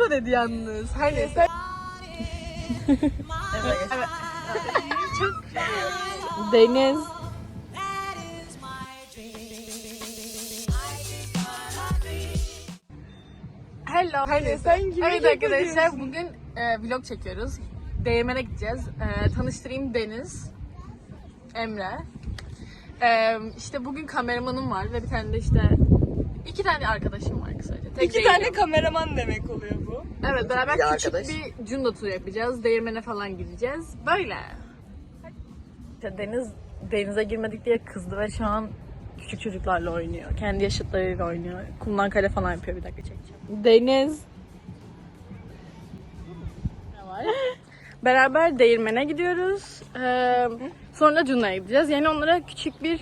Keko dedi yalnız. Her neyse. evet. evet. Çok Deniz. Hello. Her neyse. Evet arkadaşlar bugün e, vlog çekiyoruz. Değirmen'e gideceğiz. E, tanıştırayım Deniz. Emre. E, işte bugün kameramanım var ve bir tane de işte iki tane arkadaşım var kısaca. Tek İki değilim. tane kameraman demek oluyor bu. Evet beraber Bir küçük arkadaş. bir cunda turu yapacağız. Değirmene falan gideceğiz. Böyle. İşte Deniz denize girmedik diye kızdı ve şu an küçük çocuklarla oynuyor. Kendi yaşıtlarıyla oynuyor. Kumdan kale falan yapıyor. Bir dakika çekeceğim. Deniz. Ne var? Beraber değirmene gidiyoruz. Ee, sonra Cunda'ya gideceğiz. Yani onlara küçük bir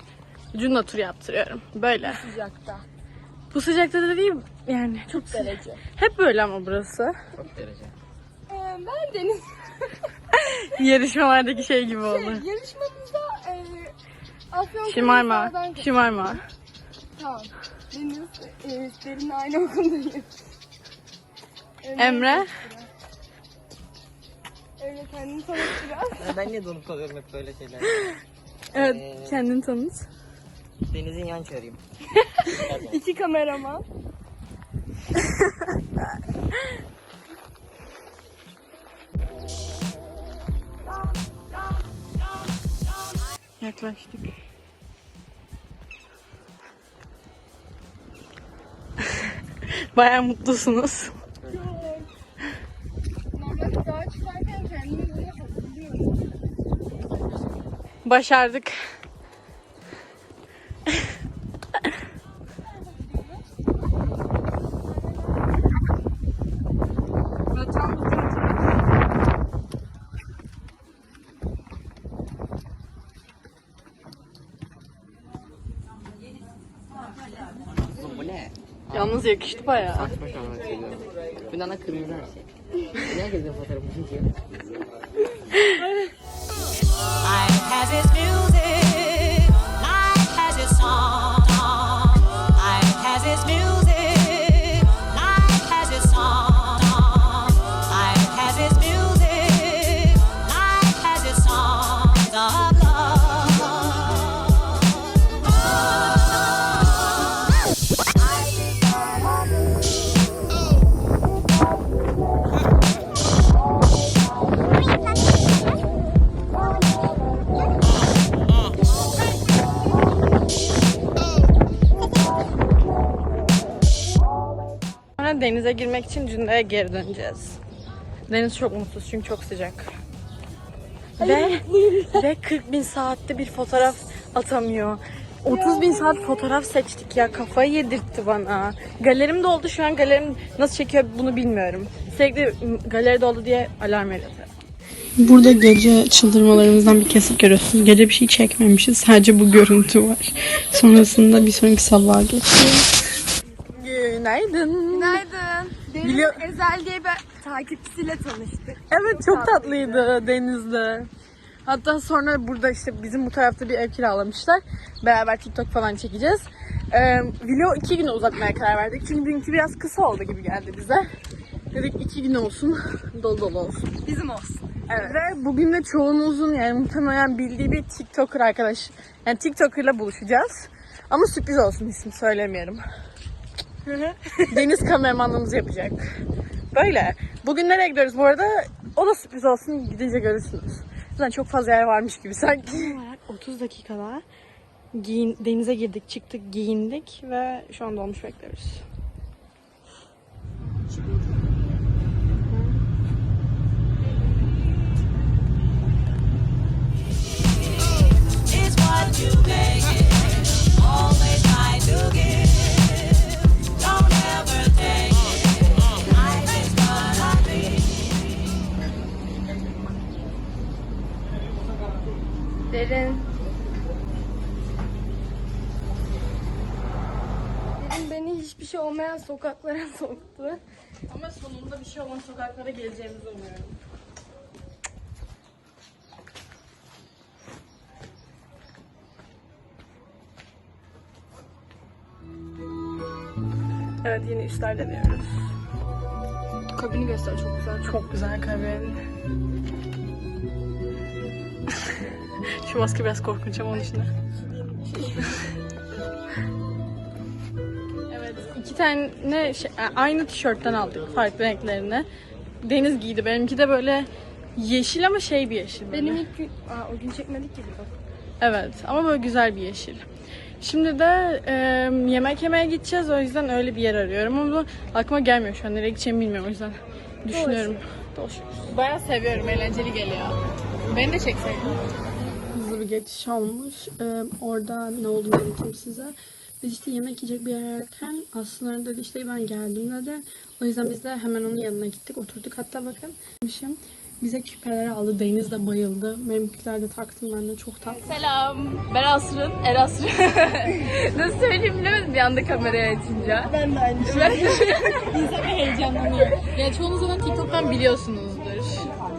Cunda turu yaptırıyorum. Böyle. Sıcakta. Bu sıcakta da değil yani çok Derece. Hep böyle ama burası. Çok derece. Ee, ben Deniz. Yarışmalardaki şey gibi oldu. Yarışmamızda e, Afyon Şımarma. Şımarma. Tamam. Deniz e, Derin'le aynı okuldayım. Emre. Emre kendini tanıt biraz. Ben niye donup kalıyorum hep böyle şeyler? Evet Ee, kendini tanıt. Deniz'in yan çağırayım. İki kameraman. Yaklaştık. Baya mutlusunuz. Normalde dağa çıkarken kendimi böyle hatırlıyorum. Başardık. Ne? Yalnız yakıştı baya. Saçma sapan şeyler. Bu nana kırmızı her şey. Herkes de fotoğrafı çekiyor. Life denize girmek için Cunda'ya geri döneceğiz. Deniz çok mutsuz çünkü çok sıcak. Ve, ve 40 bin saatte bir fotoğraf atamıyor. 30 bin saat fotoğraf seçtik ya kafayı yedirtti bana. Galerim doldu şu an galerim nasıl çekiyor bunu bilmiyorum. Sürekli galeri doldu diye alarm veriyor. Burada gece çıldırmalarımızdan bir kesit görüyorsunuz. Gece bir şey çekmemişiz. Sadece bu görüntü var. Sonrasında bir sonraki sabaha geçiyoruz. Günaydın. Günaydın. Deniz Biliyor- Ezel diye bir takipçisiyle tanıştık. Evet çok tatlıydı denizde. Hatta sonra burada işte bizim bu tarafta bir ev kiralamışlar. Beraber TikTok falan çekeceğiz. Ee, video iki güne uzatmaya karar verdik. Çünkü dünkü biraz kısa oldu gibi geldi bize. Dedik iki gün olsun, dolu dolu olsun. Bizim olsun. Evet. Ve bugün de çoğunuzun yani muhtemelen bildiği bir TikToker arkadaş. Yani TikToker'la buluşacağız. Ama sürpriz olsun ismi söylemeyelim. Deniz kameramanlığımızı yapacak. Böyle. Bugün nereye gidiyoruz bu arada? O da sürpriz olsun gidince görürsünüz. Zaten çok fazla yer varmış gibi sanki. 30 dakikada giyin, denize girdik, çıktık, giyindik ve şu an dolmuş bekliyoruz. Sokaklara soktu. Ama sonunda bir şey olan sokaklara geleceğimizi umuyorum. Evet yine üstler deniyoruz. Kabini göster çok güzel. Çok güzel kabin. Şu maske biraz korkunç ama onun dışında. Tane şey, aynı tişörtten aldık farklı renklerini. Deniz giydi. Benimki de böyle yeşil ama şey bir yeşil. böyle. Benim ilk gün... Aa, o gün çekmedik ki bak. Evet ama böyle güzel bir yeşil. Şimdi de e, yemek yemeye gideceğiz o yüzden öyle bir yer arıyorum ama aklıma gelmiyor şu an nereye gideceğimi bilmiyorum o yüzden düşünüyorum. Dolaşıyoruz. Bayağı seviyorum eğlenceli geliyor. Beni de çekseydin. Hızlı bir geçiş olmuş. Ee, orada ne olduğunu anlatayım size. Biz işte yemek yiyecek bir yer ararken aslında dedi işte ben geldim dedi. O yüzden biz de hemen onun yanına gittik oturduk. Hatta bakın demişim. Bize küpeler aldı. Deniz de bayıldı. Benimkiler de taktım ben de çok tatlı. Selam. Ben Asrın. Erasrın. Nasıl söyleyeyim bilemedim bir anda kameraya açınca. Ben de aynı şey. İnsan bir heyecanlanıyor. Yani çoğunuz zaten TikTok'tan biliyorsunuzdur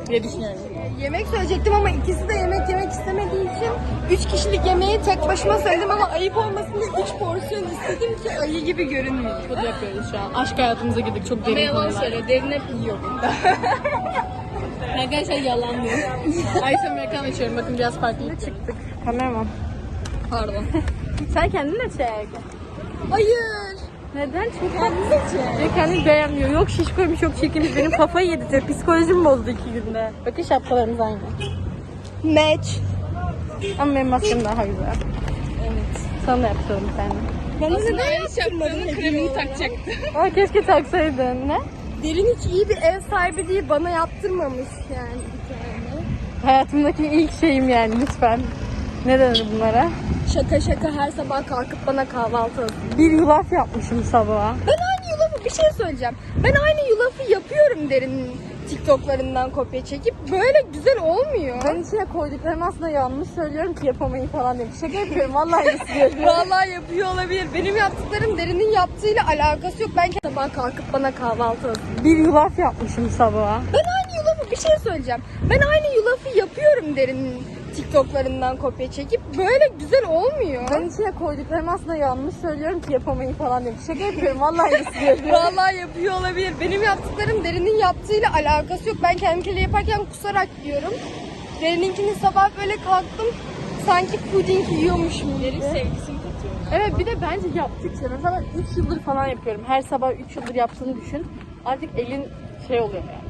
diye düşünüyorum. Yemek söyleyecektim ama ikisi de yemek yemek istemediği için 3 kişilik yemeği tek başıma söyledim ama ayıp olmasın diye 3 porsiyon istedim ki ayı gibi görünmeyeyim. Bunu yapıyoruz şu an. Aşk hayatımıza girdik çok derin yalan konular. söyle. Derin hep yiyor bunda. Arkadaşlar yalan diyor. Ice Americano içiyorum. Bakın biraz farklı çıktık. Kameraman. Pardon. Sen kendin de çek. Hayır. Neden? Çünkü kendini çek. Kendini beğenmiyor. Yok şiş koymuş yok çekilmiş. Benim kafayı yedirtiyor. Psikolojim bozdu iki günde. Bakın şapkalarımız aynı. Match. Ama benim maskem daha güzel. Evet. Sana da yaptıralım bir tane. Bana neden yaptırmadın kremini takacaktı. Aa keşke taksaydın. Ne? Derin hiç iyi bir ev sahibi değil bana yaptırmamış yani bir tane. Hayatımdaki ilk şeyim yani lütfen. Ne denir bunlara? Şaka şaka her sabah kalkıp bana kahvaltı hazırlıyor. Bir yulaf yapmışım sabaha. Ben aynı yulafı bir şey söyleyeceğim. Ben aynı yulafı yapıyorum derinin TikTok'larından kopya çekip böyle güzel olmuyor. Ben içine koyduklarım aslında yanlış söylüyorum ki yapamayın falan demiş. Şaka yapıyorum vallahi istiyorum. Vallahi yapıyor olabilir. Benim yaptıklarım derinin yaptığıyla alakası yok. Ben sabah kalkıp bana kahvaltı bir yulaf yapmışım sabaha. Ben bir şey söyleyeceğim. Ben aynı yulafı yapıyorum derinin TikTok'larından kopya çekip böyle güzel olmuyor. Ben içine koyduklarım aslında yanlış söylüyorum ki yapamayın falan demiş. Şaka yapıyorum vallahi istiyorum. Vallahi yapıyor olabilir. Benim yaptıklarım derinin yaptığıyla alakası yok. Ben kendimkiyle yaparken kusarak yiyorum. Derininkini sabah böyle kalktım sanki puding yiyormuşum gibi. evet bir de bence yaptıkça mesela 3 yıldır falan yapıyorum. Her sabah 3 yıldır yaptığını düşün. Artık elin şey oluyor yani.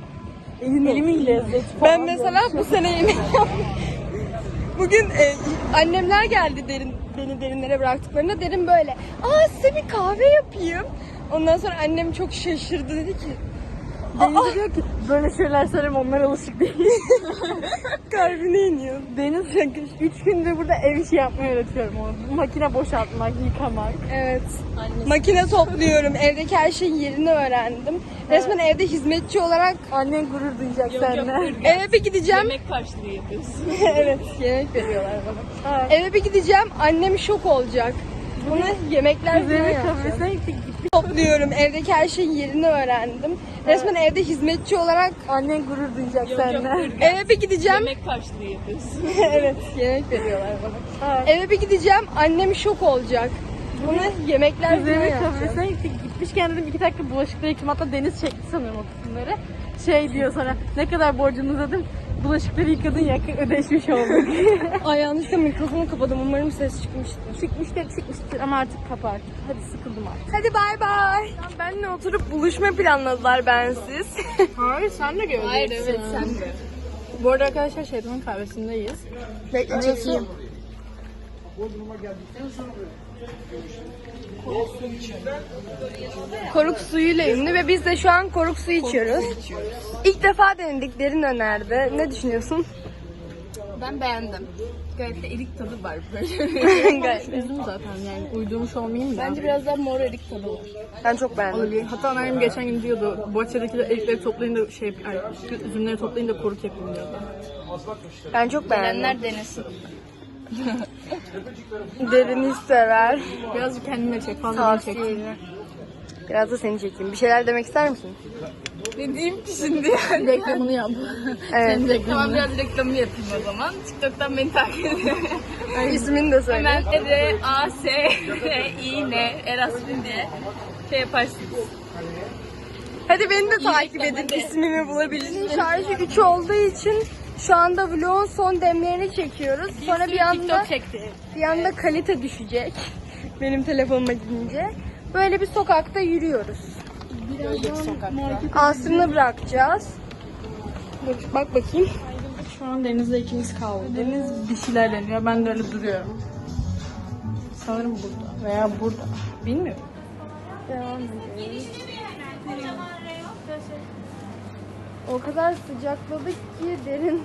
Elimin lezzeti. Ben mesela bu sene yemek yaptım. Bugün e, annemler geldi derin beni derinlere bıraktıklarında derin böyle. Aa size bir kahve yapayım. Ondan sonra annem çok şaşırdı dedi ki Deniz diyor ki böyle şeyler söylerim onlar alışık değil. kalbine iniyor. Deniz 3 gündür burada ev işi yapmayı öğretiyorum onu. Makine boşaltmak, yıkamak. Evet. Makine topluyorum. Evdeki her şeyin yerini öğrendim. Resmen evde hizmetçi olarak Annen gurur duyacak seninle. eve bir gideceğim. Yemek karşılığı yapıyorsun. evet, yemek veriyorlar bana. Evet. Eve bir gideceğim. Annem şok olacak. Buna yemekler Biz yemek kafesine gittik. Topluyorum. Evdeki her şeyin yerini öğrendim. Resmen evde hizmetçi olarak Annen gurur duyacak seninle. eve bir gideceğim. Yemek karşılığı yapıyorsun. evet, yemek veriyorlar bana. Evet. Eve bir gideceğim. Annem şok olacak. Buna yemekler Biz falan yemek yapacağız. kafesine gittik. Gitmişken dedim iki dakika bulaşıkları yıkayayım. Hatta Deniz çekti sanırım o kısımları. Şey diyor sonra ne kadar borcumuz dedim. Bulaşıkları yıkadın ya ödeşmiş olduk. Ay yanlışlıkla mikrofonu kapadım. Umarım ses çıkmıştır. çıkmıştır çıkmıştır ama artık kapa artık. Hadi sıkıldım artık. Hadi bay bay. Benle oturup buluşma planladılar bensiz. Hayır sen de göreceksin. Hayır evet sen de. Bu arada arkadaşlar şeytanın kahvesindeyiz. Bekle çekeyim. Koruk suyuyla ünlü ve biz de şu an koruk suyu içiyoruz. İlk defa denedik, derin önerdi. Ne düşünüyorsun? Ben beğendim. Gayet de erik tadı var böyle. Gayet. Üzüldüm zaten yani uydurmuş olmayayım da. Bence biraz daha mor erik tadı var. Ben çok beğendim. Hatta annem geçen gün diyordu. Bahçedeki de erikleri toplayın da şey, ay, üzümleri toplayın da koruk yapın diyordu. Ben çok beğendim. Gelenler denesin. Derini sever. Birazcık kendine çek fazla beni çek. Biraz da seni çekeyim. Bir şeyler demek ister misin? Ne diyeyim ki şimdi? Reklamını yap. Evet. Senin reklamını. tamam biraz reklamını yapayım o zaman. TikTok'tan beni takip edin. İsmini de söyle. Hemen R A S E, E, E, E, I, N, Erasmus diye şey yaparsınız. Hadi beni de takip edin ismimi bulabilirsiniz. Şarjı 3 olduğu için şu anda vlogun son demlerini çekiyoruz. Sonra bir anda bir anda kalite düşecek. Benim telefonuma gidince. Böyle bir sokakta yürüyoruz. Asrını bırakacağız. Dur, bak bakayım. Şu an Deniz'le ikimiz kaldı. Deniz bir şeyler deniyor. Ben de öyle duruyorum. Sanırım burada veya burada. Bilmiyorum. Devam ediyoruz. O kadar sıcakladık ki derin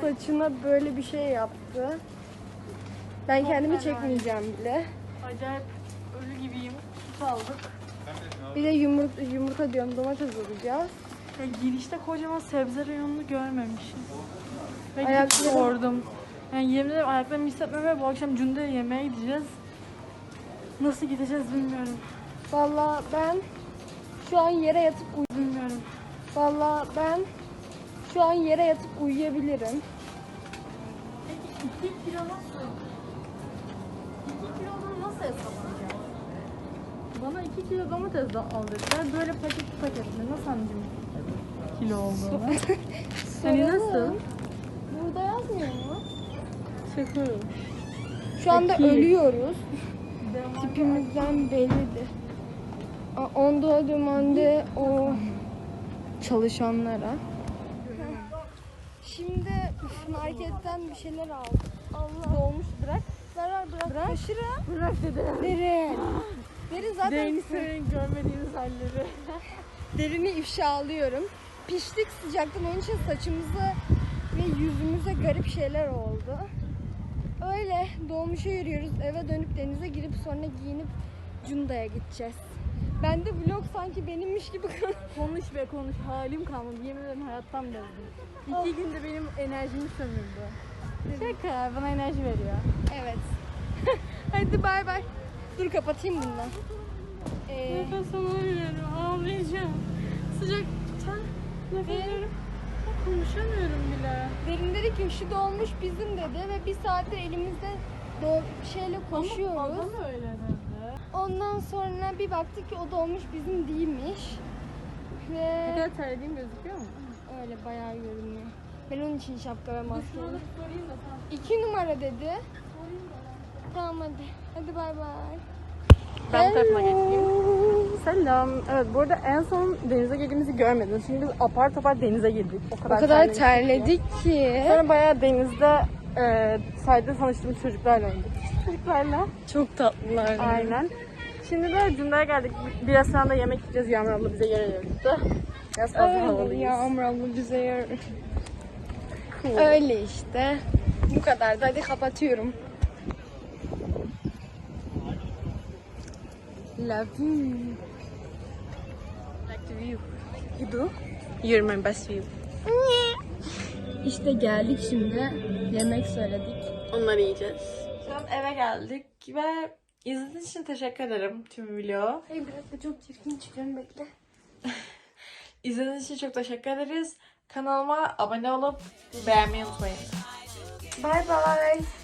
saçına böyle bir şey yaptı. Ben kendimi çekmeyeceğim bile. Acayip ölü gibiyim. Süt aldık. Bir de yumurta, yumurta diyorum domates alacağız. Ya girişte kocaman sebze reyonunu görmemişim. Ve gidip Ayakları- sordum. Yani yemin ederim ayaklarımı hissetmiyorum ve bu akşam Cunda'ya yemeğe gideceğiz. Nasıl gideceğiz bilmiyorum. Vallahi ben şu an yere yatıp uy- Bilmiyorum. Vallahi ben şu an yere yatıp uyuyabilirim. 2 kilo nasıl? 2 kilodan nasıl hesaplayacağım? Bana 2 kilo domates de al dediler. Böyle paket paketle nasıl anlayacağım kilo olduğunu? Hani nasıl? Burada yazmıyor mu? Şaka. Şu anda Peki. ölüyoruz. Tipimizden bellidir. A- On doğa demande o çalışanlara. Şimdi marketten bir şeyler aldım. Allah. Dolmuş bırak. Ver bırak. Bırak. Kaşıra. Bırak dedim. Derin. Derin zaten Deniz'in görmediğiniz halleri. derini ifşalıyorum. Piştik sıcaktan onun için saçımıza ve yüzümüze garip şeyler oldu. Öyle dolmuşa yürüyoruz. Eve dönüp denize girip sonra giyinip Cunda'ya gideceğiz. Ben de vlog sanki benimmiş gibi Konuş be konuş. Halim kalmadı. Yemin ederim hayattan bezdim. İki günde benim enerjimi sömürdü. Şaka. Bana enerji veriyor. Evet. Hadi bay bay. Dur kapatayım bundan. Ee, Nefes alamıyorum. Ağlayacağım. Sıcak. Sen nefes alıyorum. Konuşamıyorum bile. Derin dedi ki şu dolmuş bizim dedi ve bir saattir elimizde do şeyle koşuyoruz. Bana öyle. Ondan sonra bir baktık ki o dolmuş bizim değilmiş. Ve kadar terlediğim gözüküyor mu? öyle bayağı görünüyor. Ben onun için şapka ve maske. Sorayım da sen. İki numara dedi. Tamam hadi. Hadi bay bay. Ben bu tarafına geçeyim. Selam. Evet bu arada en son denize girdiğimizi görmediniz. Şimdi biz apar topar denize girdik. O O kadar, kadar terledik. terledik ki. Sonra bayağı denizde e, sahilde tanıştığımız çocuklarla oynadık. Çocuklarla. Çok tatlılar. Aynen. Şimdi de Cunda'ya geldik. Bir restoranda yemek yiyeceğiz. Yağmur abla bize yer ayırdı. Biraz fazla Öyle havalıyız. Yağmur abla bize yer. Cool. Öyle işte. Bu kadar da hadi kapatıyorum. Love you. Like the view. You do? You're my best view. İşte geldik şimdi. Yemek söyledik. Onları yiyeceğiz. Şu an eve geldik ve izlediğiniz için teşekkür ederim tüm video. Hey bir dakika çok çirkin çıkıyorum bekle. İzlediğiniz için çok teşekkür ederiz. Kanalıma abone olup beğenmeyi unutmayın. Bye bye.